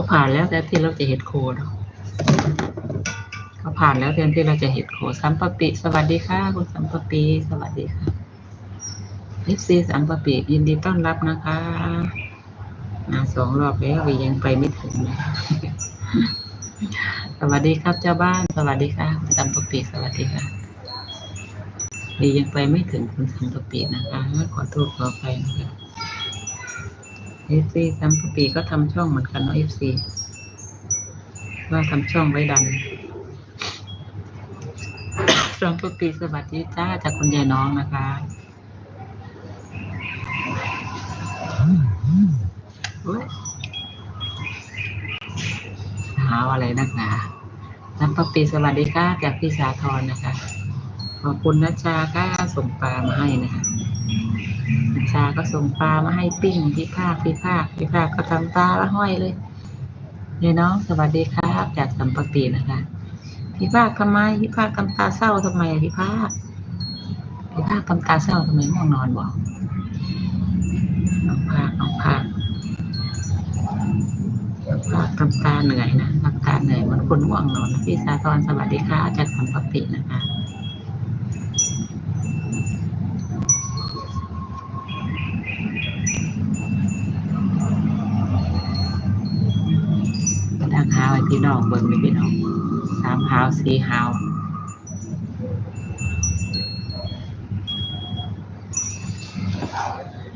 ก็ผ่านแล้วแต่ที่เราจะเห็ดโคเนาะก็ผ่านแล้วแทนที่เราจะเห็ดโคสัมปปิ สวัสดีค่ะคุณสัมปปีสวัสดีค่ะเอฟซีสัมปปียินดีต้อนรับนะคะมาสองรอบแล้ววียังไปไม่ถึงเลยสวัสดีครับเจ้าบ้าน สวัสดีค่ะคุณสัมปปีสวัสดีค่ะวียังไปไม่ถึงคุณสัมปปีนะคะขอโทษขอไปนะคะ เอฟซีสัมปปีก็ทำช่องเหมือนกันเนาะเอฟซีว่าทำช่องไว้ดันสัมปปีสวัสดีจ้าจากคุณยายน้องนะคะเฮ้ยหาอะไรนักหนาสัมปปีสวัสดีค่ะจากพี่สาธรนะคะ ขอบคุณนะชาก็ส่งปลามาให้นะคะ นัชาก็ส่งปลามาให้ปิ้งพี่ภาคพี่ภาคพี่ภาคก็ทำปลาละห้อยเลยยายน้องสวัสดีครับจากสัมปปีนะคะพี่ภาคทำไมพี่ภาคทำตาเศร้าทำไมพี่ภาคพี่ภาคทำตาเศร้าทำไมง่วงนอนบอกน้องภาคน้องภาคน้องภาคทำตาเหนื่อยนะทำตาเหนื่อยเหมือนคนง่วงนอนพี่สาธรสวัสดีค่ะจากสัมปปีนะคะ ก็ดังหาวให้พี่น้องเบิ่งเลยพี่น้องสามหาวสี่หาว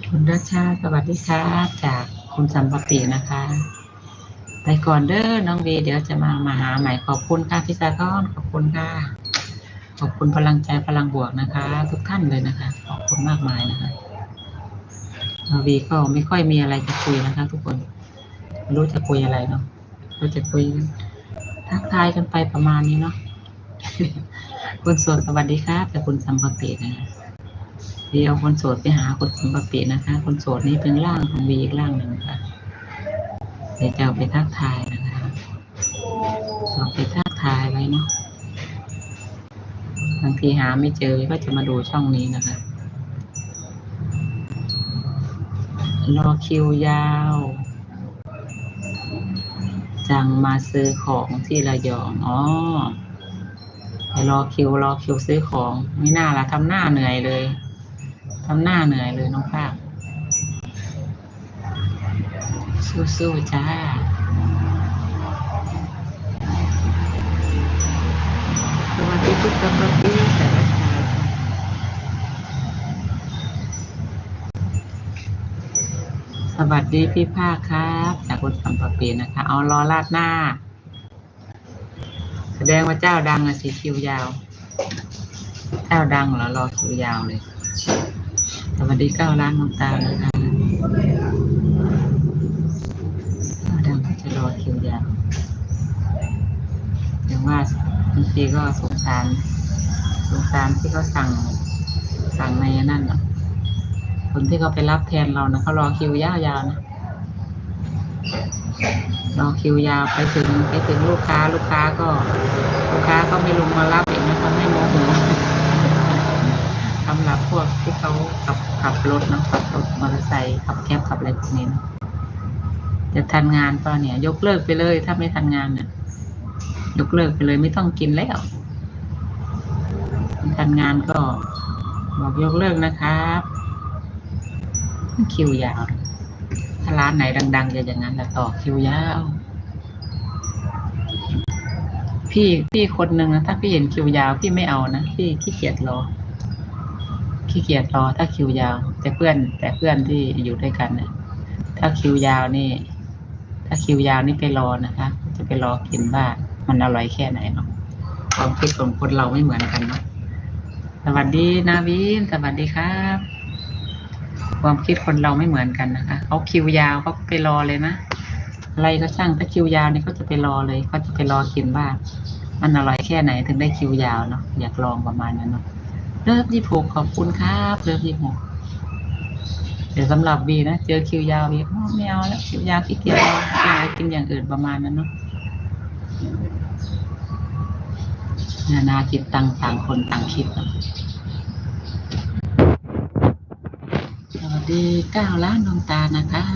คุณรัชชาสวัสดีครับจากคุณสัมปปีนะคะ ไปก่อนเด้อน้องวีเดี๋ยวจะมามาหาใหม่ขอบคุณค่ะพี่สาทอนขอบคุณค่ะ ขอบคุณพลังใจพลังบวกนะคะ ทุกท่านเลยนะคะ ขอบคุณมากมายนะคะน้องวีก็ไม่ค่อยมีอะไรจะคุยนะคะ ทุกคน รู้จะคุยอะไรเนาะ เราจะคุยทักทายกันไปประมาณนี้เนาะคนโสดสวัสดีครับแต่คุณสัมปปีนะเดี๋ยวคนโสดไปหาคนสัมปปีนะคะ คนโสดนี้เป็นร่างของวีอีกร่างหนึ่งค่ะเดี๋ยวจะไปทักทายนะคะเอาไปทักทายไว้เนาะบางทีหาไม่เจอก็จะมาดูช่องนี้นะคะรอคิวยาว จังมาซื้อของที่ระยอง อ๋อไปรอคิวรอคิวซื้อของ ไม่น่าละทำหน้าเหนื่อยเลยทำหน้าเหนื่อยเลยน้องภาคสู้ๆจ้าสวัสดีทุกท่านที่แต่ละชาย สวัสดีพี่ภาคครับ จากคุณสัมปปีนะคะ เอารอลาดหน้า แสดงว่าเจ้าดังอะสีคิวยาว เจ้าดังเหรอรอคิวยาวเลย สวัสดีเก้าล้านน้องตานะคะเจ้าดังก็จะรอคิวยาวอย่างว่าบางทีก็สงสารสงสารที่เขาสั่งสั่งในนั่น คนที่เขาไปรับแทนเรานะเขารอคิวยาวๆนะรอคิวยาวไปถึงไปถึงลูกค้าลูกค้าก็ ลูกค้าก็ไม่ลงมารับเอีกนะทำให้โมโหสำหรับพวกที่เขาขับขับรถนะขับรถมอเตอร์ไซค์ขับแคบขับอะไรพวกนี้นะจะทันงานเปล่าเนี่ย ยกเลิกไปเลย ถ้าไม่ทันงานเนี่ยยกเลิกไปเลยไม่ต้องกินแล้วทันงานก็บอกยกเลิกนะครับ คิวยาว ถ้าร้านไหนดัง ๆ จะอย่างนั้นแหละต่อคิวยาว พี่พี่คนหนึ่งนะถ้าพี่เห็นคิวยาวพี่ไม่เอานะพี่ขี้เกียจรอขี้เกียจรอถ้าคิวยาว แต่เพื่อน แต่เพื่อนที่อยู่ด้วยกันเนี่ยถ้าคิวยาวนี่ ถ้าคิวยาวนี่ไปรอนะคะ จะไปรอกินว่ามันอร่อยแค่ไหนเนาะความคิดของคนเราไม่เหมือนกันเนาะสวัสดีนาวินสวัสดีครับ ความคิดคนเราไม่เหมือนกันนะคะเขาคิวยาวเขาไปรอเลยนะอะไรก็ช่างถ้าคิวยาวเนี่ยเขาจะไปรอเลยเขาจะไปรอกินว่ามันอร่อยแค่ไหนถึงได้คิวยาวเนาะอยากลองประมาณนั้นเนาะเลิฟยี่หกขอบคุณครับเลิฟยี่หกเดี๋ยวสำหรับวีนะเจอคิวยาววีอ๋อไม่เอาแล้วคิวยาวขี้เกียจรออยากกินอย่างอื่นประมาณนั้นเนาะนานาคิดตังต่างคนต่างคิดเนาะ สวัส ดีเก้าล้านดวงตานะคะ